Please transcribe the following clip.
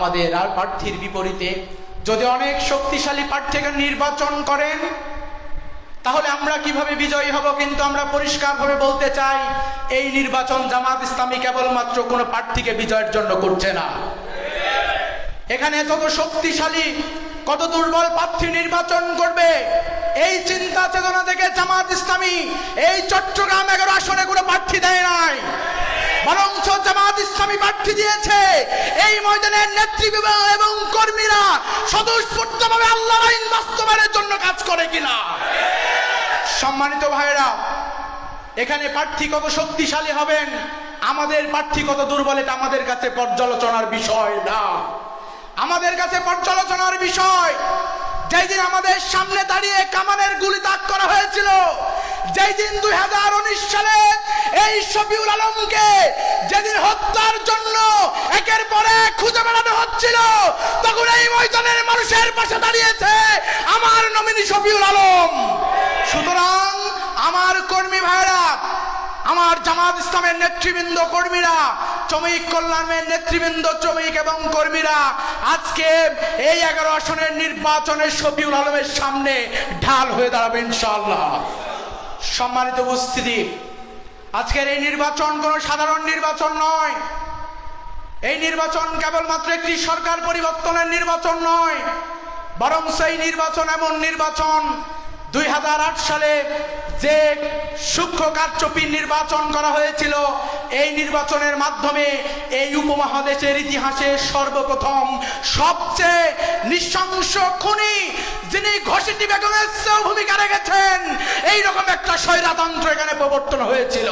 আমাদের আর প্রার্থীর বিপরীতে। যদি অনেক শক্তিশালী প্রার্থীকে নির্বাচন করেন, তাহলে আমরা কীভাবে বিজয়ী হব কিন্তু আমরা পরিষ্কারভাবে বলতে চাই, এই নির্বাচন জামাত ইসলামী কেবলমাত্র কোনো প্রার্থীকে বিজয়ের জন্য করছে না। এখানে যত শক্তিশালী, কত দুর্বল প্রার্থী নির্বাচন করবে, এই চিন্তা চেতনা থেকে জামাত ইসলামী, এই চট্টগ্রাম এগারো আসনে কোনো প্রার্থী দেয় নাই। বরঞ্চ জামাত ইসলামী প্রার্থী দিয়েছে এই ময়দানের নেতৃবৃন্দ এবং কর্মীরা স্বতঃস্ফূর্তভাবে আল্লাহ আইন বাস্তবায়নের জন্য কাজ করে কিনা? সম্মানিত ভাইরা এখানে প্রার্থী কত শক্তিশালী হবেন? আমাদের প্রার্থী কত দুর্বল, এটা আমাদের কাছে পর্যালোচনার বিষয় না। আমাদের কাছে পর্যালোচনার বিষয়, যেই দিন আমাদের সামনে দাঁড়িয়ে কামানের গুলি তাক করা হয়েছিল, যেই দিন দুই হাজার উনিশ সালে এই শফিউল আলমকে যেদিন হত্যার জন্য হচ্ছিল তখন এই ময়দানের মানুষের পাশে দাঁড়িয়েছে আমার নমিনি শফিউল আলম। সুতরাং আমার কর্মী ভাইরা আমার জামাত ইসলামের নেতৃবৃন্দ কর্মীরা চমিক কল্যাণের নেতৃবৃন্দ চমিক এবং কর্মীরা, আজকে এই এগারো আসনের নির্বাচনে শফিউল আলমের সামনে ঢাল হয়ে দাঁড়াবে ইনশাআল্লাহ। সম্মানিত উপস্থিতি, আজকের এই নির্বাচন কোনো সাধারণ নির্বাচন নয়। এই নির্বাচন কেবলমাত্র একটি সরকার পরিবর্তনের নির্বাচন নয়, বরং সেই নির্বাচন এমন নির্বাচন দুই হাজার আট সালে যে সূক্ষ্ম কারচুপি নির্বাচন করা হয়েছিল। এই নির্বাচনের মাধ্যমে এই উপমহাদেশের ইতিহাসে সর্বপ্রথম সবচেয়ে নৃশংস খুনি যিনি ঘষিটি বেগমের ভূমিকা রেখেছেন, এইরকম একটা স্বৈরাতন্ত্র এখানে প্রবর্তন হয়েছিল।